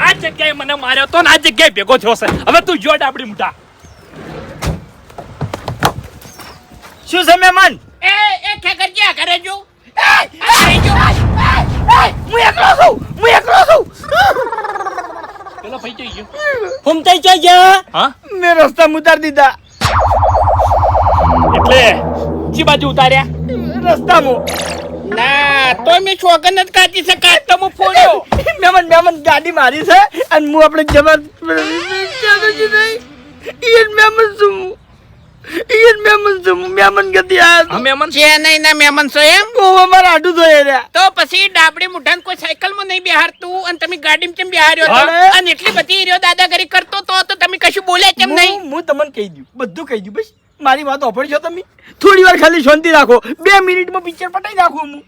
આ જગ્યાએ મને માર્યો તો ને આ જગ્યાએ ભેગો થયો છે. હવે તું જોડ આપડી મુઠા શું છે મહેમાન? એ એ ખેકર ક્યાં કરે જો હું એકલો છું હું એકલો છું. પેલો ભાઈ જોઈ ગયા. હા મેં રસ્તા ઉતાર દીધા. એટલે જી બાજુ ઉતાર્યા? રસ્તામાં. ના તો મેં છોગન જ કાઢી છે કાઢ તો હું ફોડ્યો. મહેમાન મહેમાન ગાડી મારી છે અને હું આપણે જબર ઈયન મહેમાન છું. ઈયન મહેમાન છું હું. ગતિ આ હા છે નહીં ના મહેમાન છો એમ? બહુ અમારા આડું જોઈએ રહ્યા તો પછી ડાબડી મુઠાન કોઈ સાયકલમાં નહીં બિહારતું અને તમે ગાડીમાં કેમ બિહાર્યો તો હા. અને એટલી બધી રહ્યો દાદાગીરી કરતો તો તો તમે કશું બોલ્યા કેમ નહીં? હું હું તમને કહી દઉં બધું કહી દઉં બસ. મારી વાત ઓફરશો તમે? થોડી વાર ખાલી શાંતિ રાખો. બે મિનિટમાં પિક્ચર પટાઈ નાખું હું.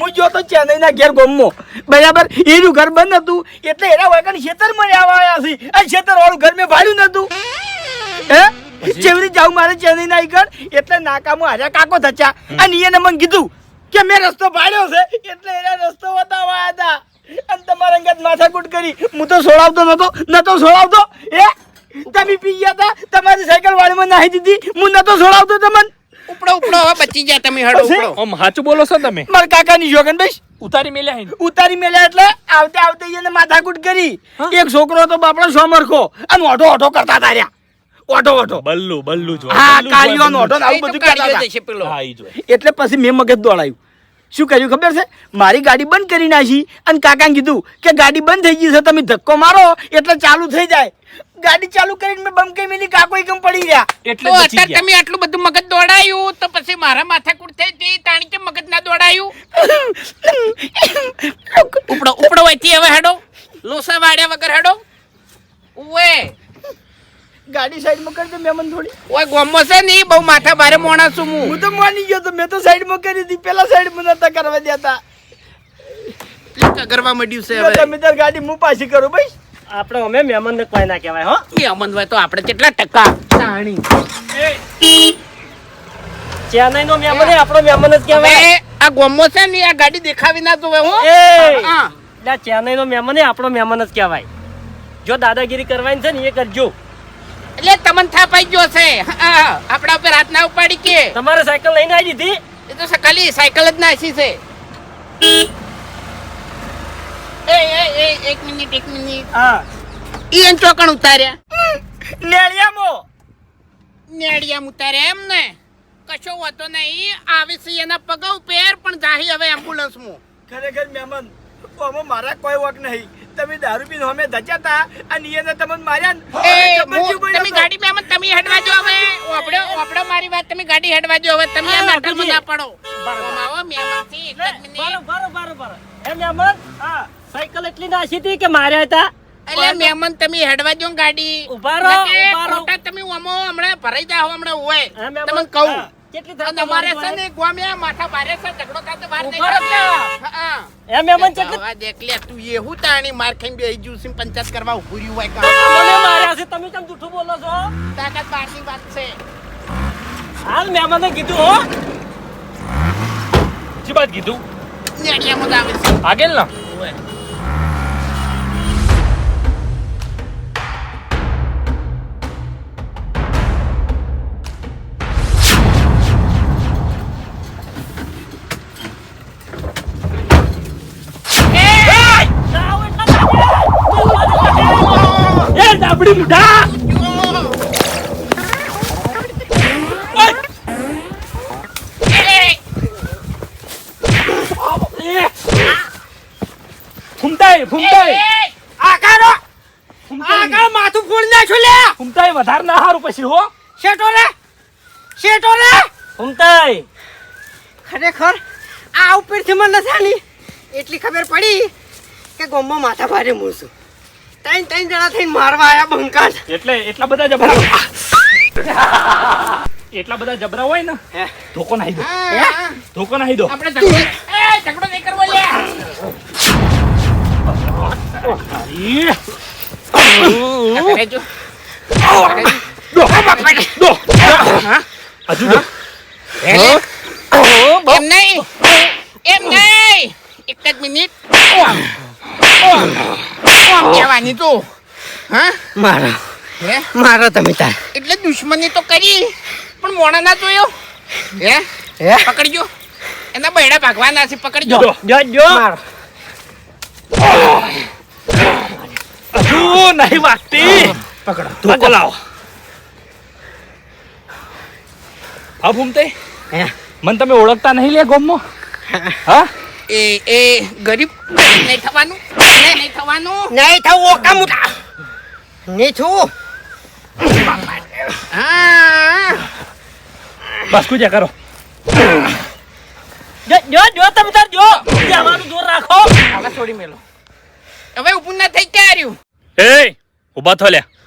હું જો તો ચેન્નઈના ઘેર ગમમો બરાબર? એનું ઘર બંધ હતું. એટલે એના વગર ખેતર મને આવ્યા છે. આ ખેતર વાળું ઘર મેં ભાડ્યું નતું હે? જેવી જાઉં મારે ચેન્નઈના ઘર એટલે નાકામો હાજા કાકો થચા અને એને મને કીધું કે મેં રસ્તો ભાડ્યો છે. એટલે એને રસ્તો બતાવવા હતા. અને તમારા અંગત માથાકૂટ કરી. હું તો સોડાવતો નતો નતો સોડાવતો એ તમે પી ગયા હતા તમારી સાયકલ વાળીમાં નાહી દીધી. હું નતો સોડાવતો તમને. ઉપડો ઉપડો હવે બચી ગયા તમે હડો? ઉપડો. ઓમ હાચું બોલો છો ને તમે? મારા કાકાની જોગન ભાઈ. ઉતારી મેલ્યા હે ઉતારી મેલ્યા એટલે આવતે આવતે એને માથાકૂટ કરી. એક છોકરો તો બાપડો સોમરખો. અને ઓઢો ઓઢો કરતા તાર્યા ઓઢો ઓઢો. બલ્લુ બલ્લુ જો હા કાળીઓ ઓઢો આવું બધું કરતા. એટલે પછી મેં મગજ દોડાયું. શું કર્યું ખબર છે? મારી ગાડી બંધ કરી નાખી અને કાકાને કીધું કે ગાડી બંધ થઈ ગઈ છે તમે ધક્કો મારો એટલે ચાલુ થઈ જાય. ગાડી ચાલુ કરીને મેં બમકે મેલી કાકો એકમ પડી ગયા? એટલે અત્યારે તમે આટલું બધું મગજ દોડાયું તો પછી મારા માથાકૂટ થઈ હતી તાણી કે મગજ ના દોડાયું? ઉપડો ઉપડો વહીથી હવે હેડો. લોસા વાડ્યા વગર હેડો. ઉવે. ગાડી સાઈડમાં કરી દે મહેમાન થોડી. ઓય ગોમો છે નહીં બહુ માથા ભારે મોણા છું હું. હું તો માની ગયો તો મેં તો સાઈડમાં કરી હતી. પેલા સાઈડમાં નતા કરવા દેતા. કગરવા મળ્યું છે હવે. તમે તાર ગાડી હું પાછી કરું ભાઈ આપણે અમે મહેમાનને કોઈ ના કહેવાય હો. મેમન હોય તો આપણે કેટલા ટકા? સાણી ચેન્નઈ નો મહેમાન એ. આપણો મહેમાન જ કહેવાય. આ ગોમો છે ને આ ગાડી દેખાવી ના જોવે હું. એ. ચેન્નઈ નો મહેમાન એ આપણો મહેમાન જ કહેવાય. જો દાદાગીરી કરવાની છે ને એ કરજો એટલે તમને થાપાઈ ગયો છે. આપણા ઉપર હાથ ના ઉપાડી કે. તમારે સાયકલ લઈને આવી દીધી? એ તો ખાલી સાયકલ જ નાસી છે. એ એ એ એક મિનિટ એક મિનિટ. હા. ઈ એન ચોકણ ઉતાર્યા? નેળિયામાં. નેડિયામ ઉતાર્યા એમ ને? કશો વાતો નહીં. આવે છે એના પગ ઉપર પણ જાહી હવે એમ્બ્યુલન્સમાં. ખરેખર મહેમાન મારા કોઈ વક નહીં. તમે દારૂ પીને અમે ધચાતા અને એને તમને માર્યા ને? એ તમે ગાડી મેં તમે હેડવા જો હવે. ઓપડો ઓપડો મારી વાત તમે ગાડી હેડવા જો હવે. તમે આ નાટક ના પડો. બરાબર. આમ આવો મહેમાનથી એક જ મિનિટ. બરો બરો બરો બરો. એ મેમન હા સાયકલ એટલી નાસી હતી કે માર્યા હતા? એટલે મહેમાન તમે હેડવા જો ગાડી. ઊભા રહો, ઊભા રહો. તમે ઓમો હમણાં ભરાઈ જાઓ હમણાં હોય. તમને કહું. કેટલી છે ને ગોમ્યા માથા છે ઝઘડો થાય બહાર નહીં ઊભા રહો નીકળતા. ત્યાં. હા. કેટલી દેખ લે તું એવું તાણી માર ખાઈને બેહી જ્યું છે પંચાયત કરવા ઊભું હોય કાં. મને માર્યા છે તમે કેમ જૂઠું બોલો છો તાકાત બહારની વાત છે હાલ મહેમાને કીધું હો જી બાત કીધું નેડિયામાં જ આવે છે આગળ ના એ, ફૂમતાઈ ફૂમતાઈ. એ, આકારો આકાર માથું ફોડી નાખ્યું લે. ફૂમતાઈ વધારે ના હારું પછી હો. શેટો રે. શેટો રે. ઉમતાઈ ખરેખર આ ઉપરથી મને નથી એટલી ખબર પડી કે ગોમમાં માથા ભારે મૂળ છું ત્રણ ત્રણ જણા થઈને મારવા આયા બંકાટ એટલે એટલા બધા જબરા એટલા બધા જબરા હોય ને ધોકો નાહી દો. ધોકો નાહી દો. આપણે ઝઘડો એ ઝઘડો નહીં કરવો લે. એમ નહીં એમ નહીં. એક જ મિનિટ. કહેવાની તું? હા? મારો. હે? મારો તમે તાર. એટલે દુશ્મની તો કરી પણ મોણા ના જોયો. હે? હે? પકડજો. એના બૈડા ભાગવાના છે પકડજો. જો જો મારો. તું નહીં વાગતી. પકડો. તું બોલાવો. હા ભૂમતે? હે? મને તમે ઓળખતા નહીં લે ગોમમાં? હા? એ એ ગરીબ? નહીં થવાનું? નહીં થવાનું? નહીં થવું ઓકા મુટા નહીં છું હા. બસ કુજા કરો. જો જો જો તમે તાર જો. જવાનું જોર રાખો. હવે છોડી મેલો હવે ઊભું ના થઈ ક્યાં એ ઊભા થો લ્યા.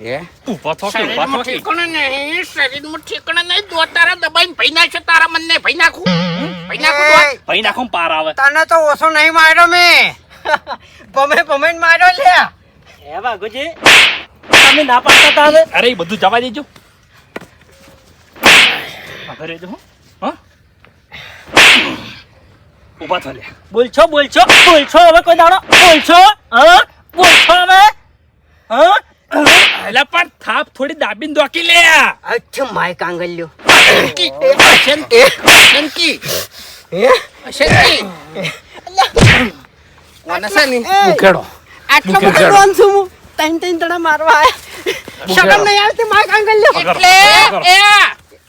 હે? ઊભા થો કે ઊભા થો કે? ઠેકાણા નહીં શરીરમાં ઠેકાણા નહીં દો તારા દબાઈને ભઈ નાખશો તારા મનને ભઈ નાખું. ભઈ નાખું દો ભાઈ નાખો પાર આવે. તને તો ઓછો નહીં માર્યો મેં. ભમે ભમે માર્યો લે. હે વાઘુજી તમે ના પાડતા તા અરે એ બધું જવા દેજો. હો. હા? ઊભા થો લ્યા બોલછો બોલછો બોલછો હવે કોઈ દાડો? બોલછો હા? બોલછો હવે? હા? એટલે પણ થાપ થોડી દાબીને દોકી લે અચ્છા માય કાંગલ્યો શંકી શંકી શંકી હે શંકી કોને છે ને? ઉખેડો આટલો રોન છું હું. તૈન તૈન તડા મારવા આયા. શરમ નહીં આવતી માય કાંગલ્યો એટલે એ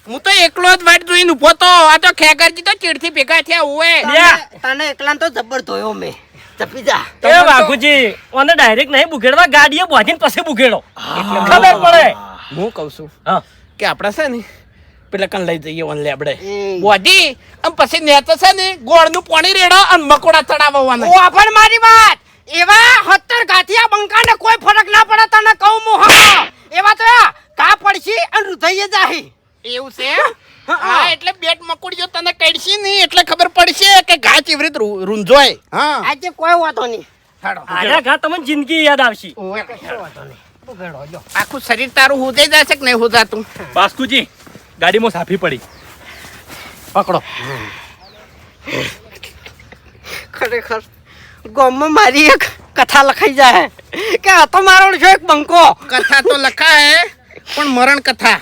હું તો એકલો જ વાટ જોઈને ઊભો તો. આ તો ખેગરજી તો ચીડથી ભેગા થયા તને- તને એકલા તો જબર ધોયો મેં. જપી જા એ વાઘુજી ઓને ડાયરેક્ટ નહીં બુકેડવા ગાડીએ બોધીને પછી બુકેડો ખબર પડે. હું કહું છું હા. કે આપણે છે ને પેલા કન લઈ જઈએ ઓન લેબડે. બોધી અને પછી નેતો છે ને ગોળનું પાણી રેડો અને મકોડા ઓ પણ મારી વાત. એવા હત્તર ગાંઠિયા બંકાને કોઈ ફરક ના પડે તને કહું હું હા. એવા તો કા પડશે અને રુધાઈએ જાહી. એવું છે? હા એટલે બેટ મકોડીઓ તને કડશી નહીં એટલે ખબર કે ઘા ચીવરી રૂંઝોય હા. આજે કોઈ વાતો નહીં. હાડો. ઘા તમને જિંદગી યાદ આવશે. ઓવે. વાતો નહીં. આખું શરીર તારું હુજાઈ જશે કે નહીં હુજાતું? બાસ્કુજી ગાડીમાં સાફી પડી. પકડો. ખરેખર ગામમાં મારી એક કથા લખાઈ જાય. કે આ તો મારો છો એક બંકો. કથા તો લખાય પણ મરણ કથા.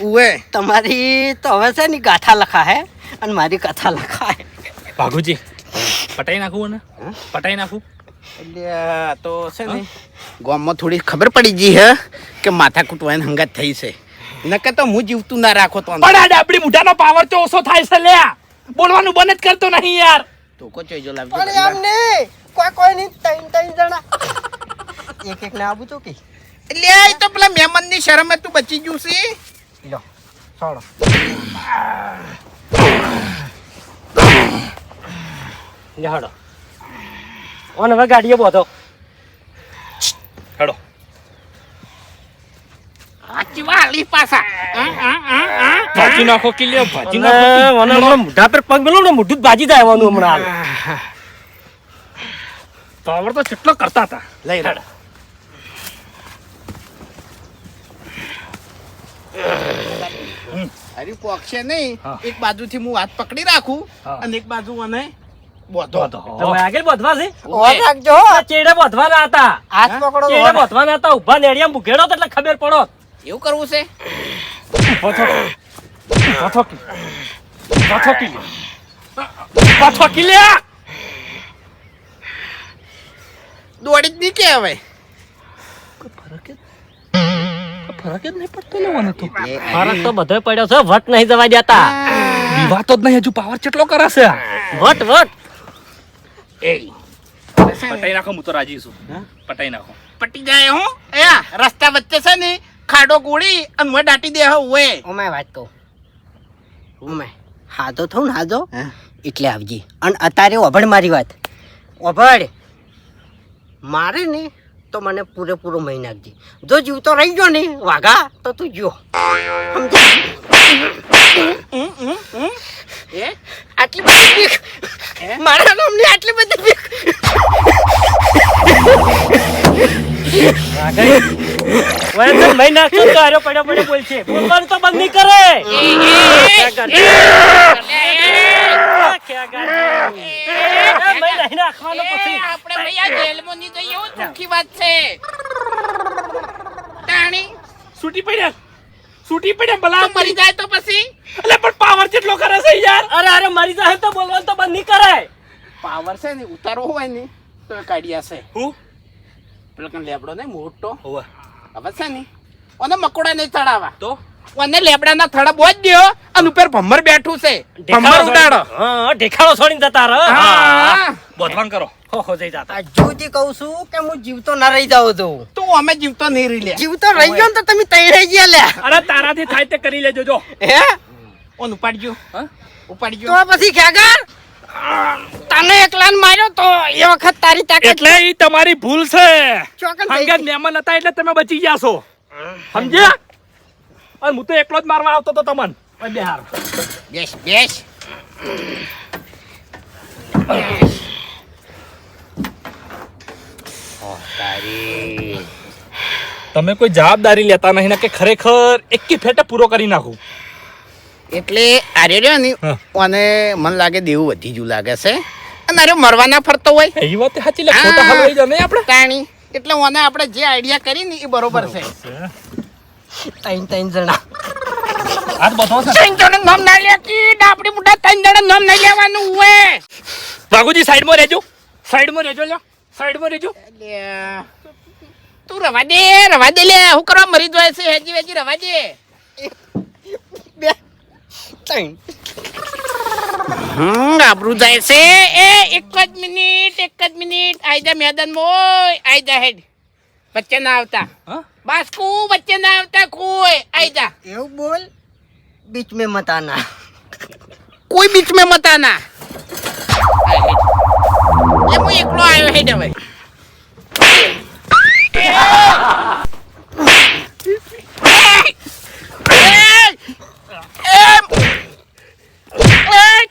ઉવે. તમારી તો હવે છે ને ગાથા લખા હે અને મારી કથા લખા હે ભાગુજી પટાઈ નાખું ને પટાઈ નાખું? એટલે તો છે ને ગામમાં થોડી ખબર પડી ગઈ હે કે માથા કૂટવાની હંગાત થઈ છે. નકર તો હું જીવતું ના રાખો તો પણ આ ડાબડી મુઢાનો પાવર તો ઓછો થાય છે લે બોલવાનું બંધ જ કરતો નહીં યાર. તો કો ચોઈ જો લાવજો. એમ ને કોઈ કોઈ નહીં ત્રણ ત્રણ જણા. એક એક ને આવું તો કે. એટલે આ તો પેલા મહેમાનની શરમે તું બચી ગયું છે. લો છોડો. હેડો ઓન હવે ગાડીએ બોધો. હેડો. વાલી પાછા. હા, હા, હા, હા. ભાજી નાખો કે લ્યો ભાજી નાખો ઓને હમણાં મોઢા પર પગ મેલો ને મોઢું ભાજી જાય આવવાનું હમણાં પાવર તો કેટલો કરતા હતા. લઈ હેડ. અરે પોક્ષે નહીં. એક બાજુથી હું હાથ પકડી રાખું અને એક બાજુ મને બોધો તમે આગળ બોધવા છે? ઓર રાખજો. ચેડે બોધવાના હતા. હાથ પકડો ચેડે બોધવાના હતા ઊભા નેડિયામાં બુકેડો એટલે ખબર પડો. એવું કરવું છે? દોડી જ નહીં કે હવે ફરક જ નહીં પડતો લેવાનો તો. ફરક તો બધો પડ્યો છે વટ નહીં જવા દેતા. વિવાતો જ નહીં હજુ પાવર કેટલો કરાશે? વટ વટ. એ પટાઈ નાખો હું તો રાજી છું. પટાઈ નાખો. પટી જાય હું. એ રસ્તા વચ્ચે છે ને ખાડો ગોળી અને મોં દાટી દે હવે ઓમે વાત કહું. ઓમે હાજો થઉં ને હાજો એટલે આવજી. અને અત્યારે ઓભળ મારી વાત. ઓભળ મારે ને તો મને પૂરેપૂરો મહી નાખજે જો જીવતો રહી ગયો ને વાઘા તો તું જો સમજી આટલી બધી બીક મારા નામની આટલી બધી બીક તો પડ્યો બોલવાનું બંધ નહીં કરે. આપણે ભાઈ જેલમાં નહીં જઈએ એવું ચોખ્ખી વાત છે. તાણી. છૂટી પડ્યા. છૂટી પડે ભલા. મરી જાય તો પછી? એટલે પણ પાવર જેટલો કરે છે યાર. અરે અરે મરી જાય તો બોલવાનું તો બંધ નહીં કરાય. પાવર છે ને ઉતારવો હોય ને તો એ કાઢ્યા છે. હું? પેલો કણ લેબડો ને મોટો. હોવે. હવે છે ને ઓને મકોડા નહીં ચડાવવા. તો? ઓને લેબડાના થડા બોજ દ્યો અને ઉપર ભમર બેઠું છે. ભમર ઉડાડો હા ઢેખાળો છોડીને જતા રહો. હા. બોધવાન કરો. હો હો જઈ જતા. હજુ કહું છું કે હું જીવતો ના રહી જાઉં છું તું અમે જીવતો નહીં રહી લે જીવતો રહી ગયો તો તમે તઈ રહી ગયા લ્યા. અરે તારાથી થાય તે કરી લેજો જો. હે? ઓન ઉપાડજો. હા? ઉપાડજો. તો પછી ખેગર તને એકલાને માર્યો તો એ વખત તારી તાકાત એટલે ઈ તમારી ભૂલ છે. ચોકન થઈ મહેમાન હતા એટલે તમે બચી ગયા છો. સમજ્યા? અને હું તો એકલો જ મારવા આવતો તો તમને. બે હાર બેસ બેસ. તમે કોઈ જવાબદારી લેતા નહીં ને કે ખરેખર એકી ફેટે પૂરો કરી નાખું. એટલે આરે રહ્યો ને અને મને લાગે દેવું વધી જુ લાગે છે. અને અરે મરવાના ફરતો હોય. એ વાત સાચી લે ખોટા. હલવાઈ જાય નહીં આપણે. તાણી. એટલે ઓને આપણે જે આઈડિયા કરી ને એ બરોબર છે. ત્રણ ત્રણ જણા. બધો છે. ત્રણ જણા નામ ના લે કે ડાપડી ત્રણ જણા નામ નહીં લેવાનું હોય. વાઘુજી સાઈડમાં રહેજો. સાઈડમાં રહેજો લ્યો. સાઈડમાં રહેજો. તું રવા દે રવા દે લે. હું કરવા મરી જાય છે હેજી વેજી રવા દે. બે. ત્રણ. હમ આબરૂ જાય છે. એ એક જ મિનિટ એક જ મિનિટ. આઈ જા મેદાન મોય આઈ જા હેડ. વચ્ચે ના આવતા. હા? બાસ્કુ બચ્ચે ના આવતા કોઈ આઈ જા. એવું બોલ. બીચ મે મત આના કોઈ બીચ મે મત આના આય હેડ. એ હું એકલો આવ્યો હે હવે.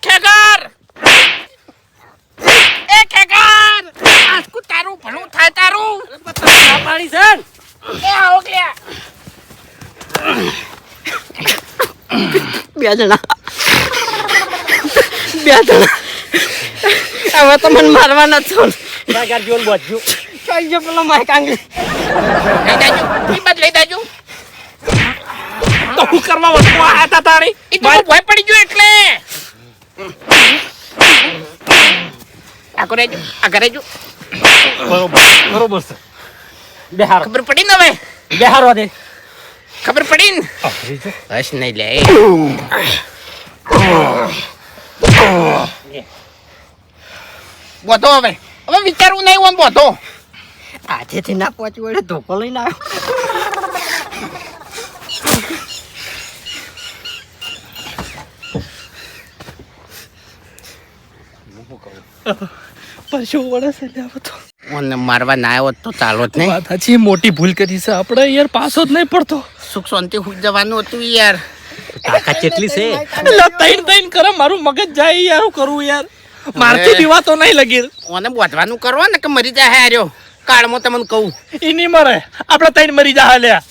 ખેગર. એ ખેગર. બાસ્કુ તારું ભણું થાય તારું? પાણી છે ને? એ આવો ક્યાં બે જણા બે જણા હવે તો મને મારવાના છો બાગાર જોન બોજ્યું કઈ ગયો પેલો માઇક આંગળી. લઈ બાદ લઈ જાજો. તો હું કરવા વસ્તુ આયા હતા તારી એ તો ભય પડી ગયો એટલે. આ રહેજો આગળ રહેજો બરોબર બરોબર છે. બેહારો. ખબર પડી ને હવે? બેહારો દે ખબર પડી ને. બસ નહીં લે. બોધો હવે. હવે વિચારવું નહીં ઓમ બોધો. આજેથી ના પહોંચી વળે ધોકો લઈને આવ્યો. પરસો વડે છે લે આ તો. ઓને મારવા ના આવ્યો તો ચાલો જ નહીં. વાત સાચી મોટી ભૂલ કરી છે. આપણે યાર પાસો જ નહીં પડતો. સુખ શાંતિ હુઈ જવાનું હતું યાર. તાકાત કેટલી છે. એટલે તૈન તૈન કરે મારું મગજ જાય યાર હું કરું યાર? મારથી દીવા તો નહીં લગી ઓને બોધવાનું કરો ને કે મરી જાય હાર્યો કાળમાં તમને કહું. ઈ નહીં મરે. આપણે તૈન મરી જા લ્યા.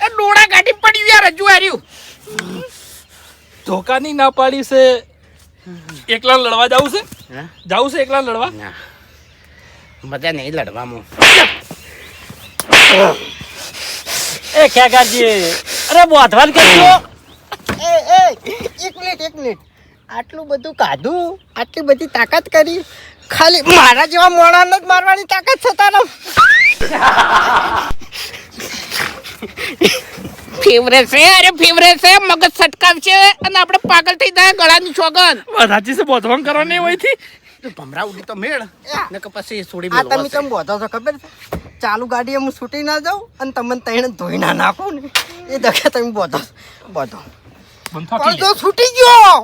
એ ડોળા કાઢી પડ્યું યાર હજુ હાર્યું ધોકાની ના પાડી છે. એકલા લડવા જાવું છે? હા? જાવું છે એકલા લડવા? ના. બધા નહીં લડવામાં. એ ખેગારજી અરે બોધવાન કરજો એ એ એક મિનિટ એક મિનિટ. આટલું બધું કાધું? આટલી બધી તાકાત કરી? ખાલી મારા જેવા મોણાને જ મારવાની તાકાત છે તારા. ફેવરેટ છે અરે ફેવરેટ છે મગજ સટકાવશે અને આપણે પાગલ થઈ જાય ગળાની છોગન. સાચી છે બોધવાન કરવાની હોયથી ભમરા ઉડી તો મેળ. ને કે પછી છોડી આ તમે કેમ બોધો છો ખબર છે? ચાલુ ગાડી હું છૂટી ના જાઉં અને તમને તૈણ ધોઈ ના નાખું ને. એ દખે તમે બોધો બોધો પણ જો છૂટી ગયો?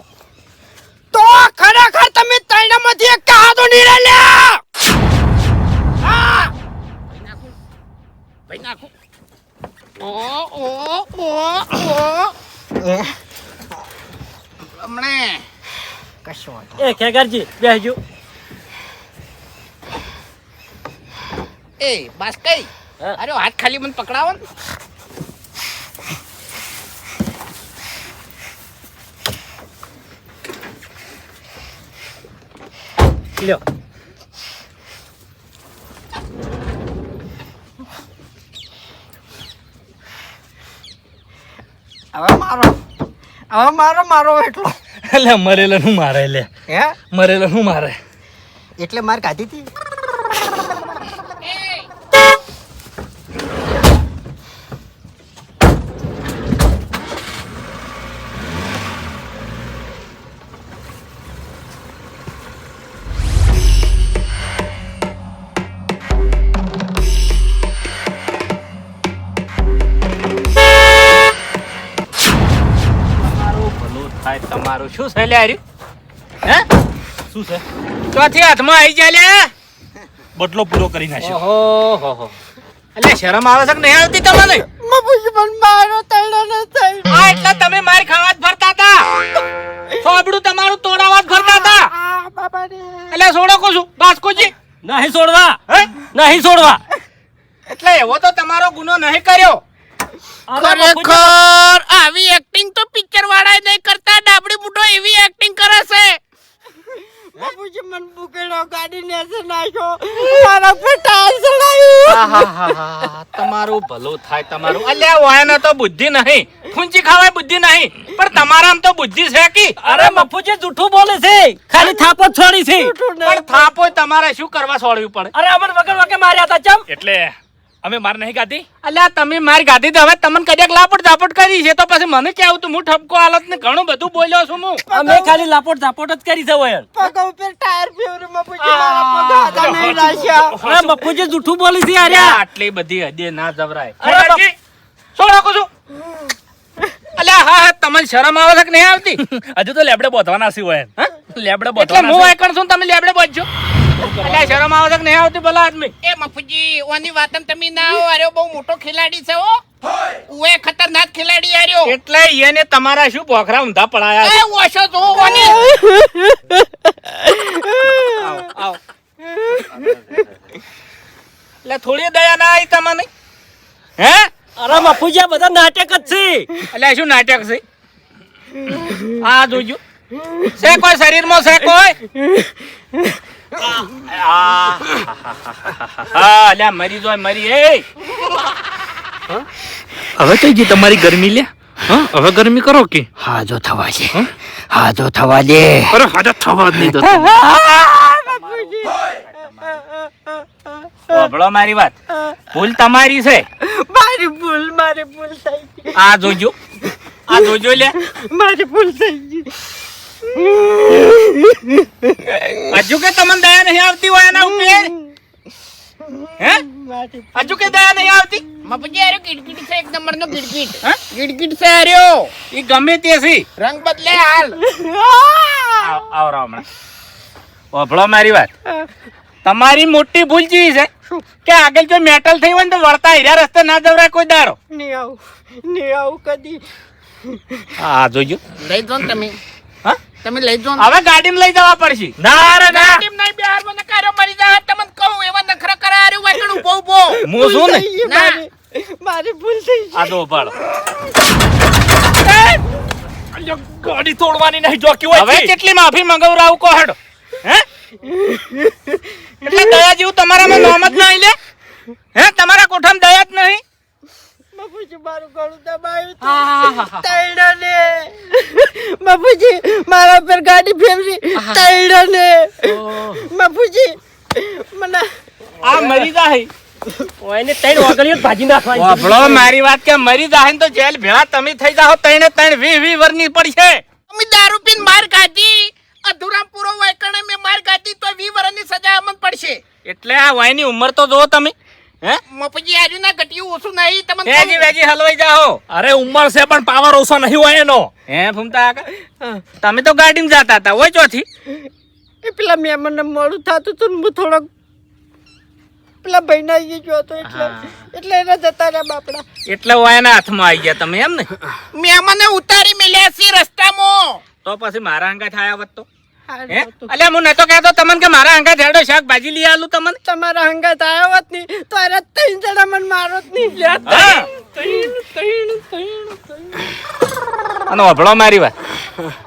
તો ખરેખર તમે તૈણામાંથી એક કહાતો નીરે લ્યા! ભાઈ નાખું. ઓ ઓ ઓ ઓ. હમણે. કશો એ ખેગારજી બેસજો એ બસ કઈ? અરે હાથ ખાલી મને પકડાવો ને. લ્યો. હવે મારો હવે મારો મારો એટલો. એટલે મરેલા નું મારે લે. હે? મરેલા નું મારે. એટલે માર કાઢી હતી? શું છે લે આર્યું? હે? શું છે? ચોથી હાથમાં આવી જાય લે. બદલો પૂરો કરી નાખ્યો. ઓહો હો હો. એટલે શરમ આવે છે કે નહીં આવતી તમને? પણ મારો તૈડો ન થઈ આ એટલે તમે માર ખાવા જ ફરતા હતા. સોબડું તમારું તોડાવા જ ફરતા હતા. આ બાબા રે એટલે છોડો કો છું બાસ્કોજી નહીં છોડવા હે? નહીં છોડવા એટલે એવો તો તમારો ગુનો નહીં કર્યો. ખરેખર આવી એક્ટિંગ તો પિક્ચર વાળા નહીં કરતા ડાબડી બુડો એવી એક્ટિંગ કરે છે. બાપુજી મન બુકેડો ગાડી નેસે નાખ્યો. મારા પર ટાયર ચડાયું. તમારું ભલું થાય તમારું. અલ્યા વાયનો તો બુદ્ધિ નહીં. ફૂંચી ખાવાય બુદ્ધિ નહીં. પણ તમારામ તો બુદ્ધિ છે કી? અરે મફુજી જૂઠું બોલે છે. ખાલી થાપો છોડી છે. પણ થાપો તમારે શું કરવા છોડવી પડે? અરે અમર વગર વગર માર્યા હતા ચમ. એટલે અમે માર નહીં ગાધી? અલ્યા તમે મારી ગાધી તો હવે તમને કદાચ લાપટ ઝાપટ કરી છે તો પછી મને કેવું તું હું ઠપકો હાલત ને ઘણું બધું બોલ્યો છું હું. અમે ખાલી લાપોટ ઝાપોટ જ કરી છે વયન પગ ઉપર ટાયર ફેર મપુજી મારા પગ હાથા નહીં નાખ્યા અરે મફુજી જૂઠું બોલી છે અરે. આટલી બધી હદે ના જવરાય. અરે શું રાખો છું? અલ્યા હા હા તમને શરમ આવે છે કે નહીં આવતી? હજુ તો લેબડે બોધવાના છે વયન લેબડે એટલે હું છે. આકણ છું તમે લેબડે બોલજો એટલે શરમ આવે છે કે નહીં આવતી ભલા આદમી? એ મફુજી ઓની વાતમ તમે ના આવો. અરે બહુ મોટો ખેલાડી છે ઓ ઓએ ખતરનાક ખેલાડી આર્યો એટલે એને તમારા શું પોખરા ઊંધા પડાયા એ ઓશો તો ઓની. આવ આવ. એટલે થોડી દયા ના આવી તમને? હે? અરે મફુજી આ બધા નાટક જ છે. એટલે શું નાટક છે? આ જોજો. છે કોઈ શરીરમાં છે કોઈ? હા અલ્યા મરી જોય મરી એ. હવે કઈ ગઈ તમારી ગરમી લે? હવે ગરમી કરો કે? હા જો થવા છે હા? જો થવા દે. અરે હાજર થવા જ નહીં સાંભળો મારી વાત. ભૂલ તમારી છે. મારી ભૂલ મારી ભૂલ થઈ આ જોજો. આ જોજો લે મારી ભૂલ થઈ ગઈ. હજુ કે તમને દયા નહીં આવતી હોય એના ઉપર? હે? મારી હજુ કે દયા નહીં આવતી? મપજી આર્યો ગીડગીડ છે એક નંબર નો ગીડગીડ ગીડગીડ છે આર્યો એ ગમે તે છે. રંગ બદલે હાલ. આવ આવ રાવ હમણાં. ઓભળો મારી વાત. તમારી મોટી ભૂલ જેવી છે. કે આગળ જો મેટલ થઈ હોય ને તો વળતા હીરા રસ્તે ના જવરાય કોઈ દારો નહીં આવું નહીં આવું કદી. હા જોજો. લઈ જો તમે. હા? તમે લઈ જો હવે ગાડીમાં લઈ જવા પડશે. ના રે ના. ગાડીમાં નહીં બિહાર મને કાઢ્યો મરી જા. તમને કહું એવા નખરા કરાર્યું વાયકણ બહુ બહુ હું શું ને? ના. મારી. ભૂલ થઈ ગઈ. આ દો પાડો ગાડી તોડવાની નહીં જોકી હોય હવે કેટલી માફી મંગાવરાવું કહો હેડો હે? એટલે દયા જેવું તમારામાં નામ જ નહીં લે? હે? તમારા કોઠામાં દયા જ નહીં? બાપુજી મારું ગળું દબાયું તૈડાને બાપુજી મારા પર ગાડી ફેરવી તૈડાને બાપુજી મને આ મરી જાય ઓયને ત્રણ વાગડીઓ ભાજી નાખવાની વાપડો મારી વાત કે મરી જાય ને તો જેલ ભેળા તમે થઈ જાઓ તઈને તણ વી વી વરની પડશે. અમે દારૂ પીન માર ખાધી. અધૂરા પૂરો વાયકણે મેં માર ખાધી તો વી વર્ષની સજા અમને પડશે. એટલે આ વાયની ઉંમર તો જો તમે. મફજી આજુ ના ઘટ્યું ઓછું નહીં તમને વેજી. વેજી હલવાઈ જાઓ. અરે ઉંમર છે પણ પાવર ઓછો નહીં હોય એનો. હે ફૂમતા તમે તો ગાડીમાં જતા હતા ચોથી. એ પેલા મહેમાનને મોડું થતું હતું ને હું થોડોક પેલા ભાઈના એ ગયો હતો એટલે એટલે એના જતા રહ્યા બાપડા. એટલે વાયના હાથમાં આવી ગયા તમે એમ ને? મેં ઉતારી મેલ્યા છે રસ્તામાં. તો પછી મારા અંગા થાય વત તો? હારું હે? હતું. અલ્યા હું નતો કહેતો તમને કે મારા અંગા હેડો શાકભાજી લઈ આલું તમને? તમારા હંગાત આવ્યો હોત નહીં. તો અરે ત્રણ જણા મને મારો જ નહીં. લે અને વભળો મારી વાત.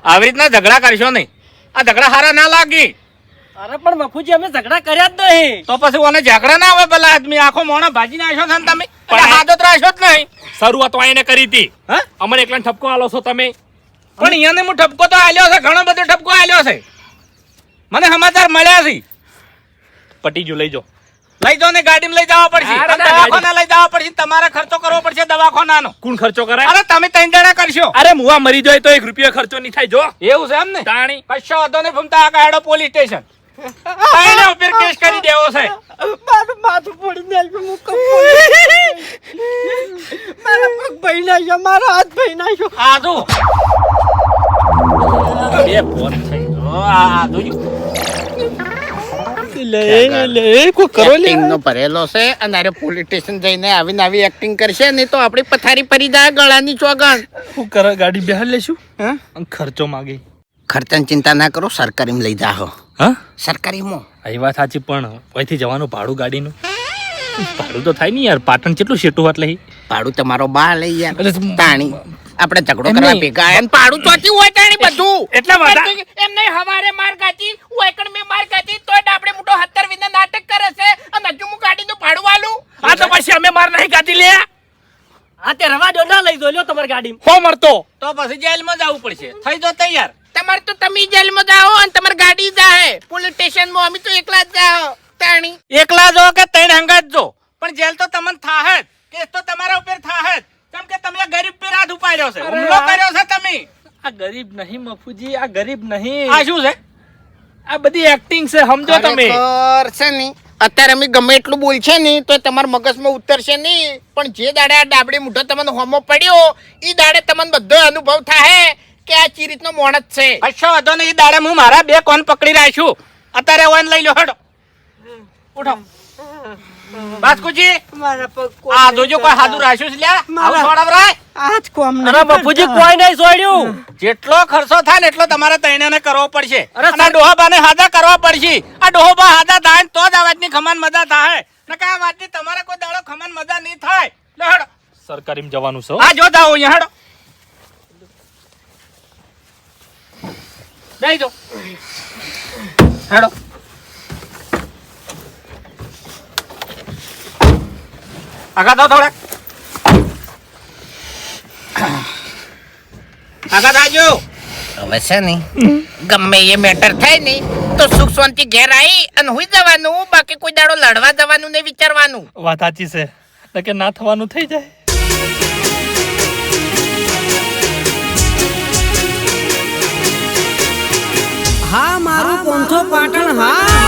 આવી રીતના ઝઘડા કરશો નહીં. આ ઝઘડા હારા ના લાગી. અરે પણ મફુજી અમે ઝઘડા કર્યા જ નહીં. તો પછી ઓને ઝઘડા ના આવે પેલા આદમી. આખો મોણો ભાજી નાખ્યો છે ને તમે? પણ હાથો ત્રાસો જ નહીં. શરૂઆત તો એને કરી હતી. હા? અમને એકલા ઠપકો આલો છો તમે. પણ અહીંયાને હું ઠપકો તો આલ્યો છે ઘણો બધો ઠપકો આલ્યો છે. મને સમાચાર મળ્યા છે. પટી જો લઈ જો લઈ જાઓ ને ગાડીમાં લઈ જવા પડશે. દવાખાના લઈ જવા પડશે. તમારે ખર્ચો કરવો પડશે દવાખાનાનો. કોણ ખર્ચો કરાય અરે તમે ત્રણ જણા કરશો. અરે મુવા મરી જાય તો એક રૂપિયો ખર્ચો નહીં થાય જો. એવું છે એમ ને? તાણી. કશો વાંધો ને ભૂમતા આ ગાડો પોલીસ સ્ટેશન. તાઈને ઉપર કેસ કરી દેવો છે. મારું માથું નાખ્યું મારા પગ ભાઈ નાખ્યો મારા હાથ ભાઈ નાખ્યો. બે ફોન થઈ ગયો લે એક્ટિંગ નો ભરેલો છે અનારે અરે પોલીસ સ્ટેશન જઈને આવીને આવી એક્ટિંગ કરશે નહીં તો આપણી પથારી ફરી જાય ગળાની ચોગણ. શું કરે ગાડી લેશું? હા? અને ખર્ચો માગે. ખર્ચાની ચિંતા ના કરો સરકારીમાં લઈ જાઓ હા? સરકારીમાં. એ વાત સાચી પણ અહીંથી જવાનું ભાડું ગાડીનું? ભાડું તો થાય નહીં યાર પાટણ કેટલું શેટું એટલે ભાડું તમારો બા લઈ યાર તાણી. આપણે ઝઘડો કરવા ભેગા એમ ને ભાડું ચોથી હોય તાણી બધું. એટલે એમ નહીં હવારે માર ખાતી વાયકણ મેં માર ખાતી તો આપણે મોટો હત્તર વિના નાટક કરે છે. અને હજુ હું ગાડીનું ભાડું વાલું? આ તો પછી અમે માર નહીં કાઢી લે. આ તે રવા દો ના લઈ દો લ્યો તમારી ગાડી હો મરતો. તો પછી જેલમાં જવું પડશે. થઈ જો તૈયાર. તમારે તો તમે જેલમાં જાઓ અને તમારી ગાડી જાહે. પોલીસ સ્ટેશનમાં અમે તો એકલા જ જાઓ. તાણી. એકલા જો કે ત્રણ હંગાત જો? પણ જેલ તો તમને થાહે જ. કેસ તો તમારા ઉપર થાહે જ. કેમ કે તમે ગરીબ પર હાથ ઉપાડ્યો છે. હુમલો કર્યો છે તમે. આ ગરીબ નહીં મફુજી આ ગરીબ નહીં. આ શું છે? આ બધી એક્ટિંગ છે સમજો તમે. કરશે છે ની અત્યારે અમે ગમે એટલું બોલશે નહીં તો તમારા મગજમાં ઉતરશે નહીં પણ જે દાડે આ ડાબડી મુઠો તમને હોમો પડ્યો એ દાડે તમને બધો અનુભવ થાય કે આ ચી રીતનો મોણસ છે. કશો વાંધો નહીં દાડે હું મારા બે કોન પકડી રાખ્યું. અત્યારે ઓન લઈ લો હેડો. ઉઠો. બાસ્કુજી આ જોજો કોઈ હાથું રાખ્યું છે લ્યા? આવું છોડાવરાય આજ કોમ અરે બાપુજી કોઈ નહીં છોડ્યું. જેટલો ખર્ચો થાય ને એટલો તમારે તૈણેને કરવો પડશે. અરે અને આ ડોહાબાને હાજા કરવા પડશે. આ ડોહાબા હાજા થાય ને તો જ આ વાતની ખમાન મજા થાય. નકર આ વાતની તમારે કોઈ દાડો ખમાન મજા નહીં થાય. લે હેડો. સરકારીમાં જવાનું છે આ જો દાવ અહીંયા હેડો. બેહી જો. હેડો. આગા થાવ થોડાક. આગા થાજો હવે છે ને ગમે એ મેટર થાય ને તો સુખ શાંતિ ઘેર આવી અને હુઈ જવાનું. બાકી કોઈ દાડો લડવા જવાનું ને વિચારવાનું. વાત સાચી છે. નકે ના થવાનું થઈ જાય. મારું પોંથો પાટણ હા.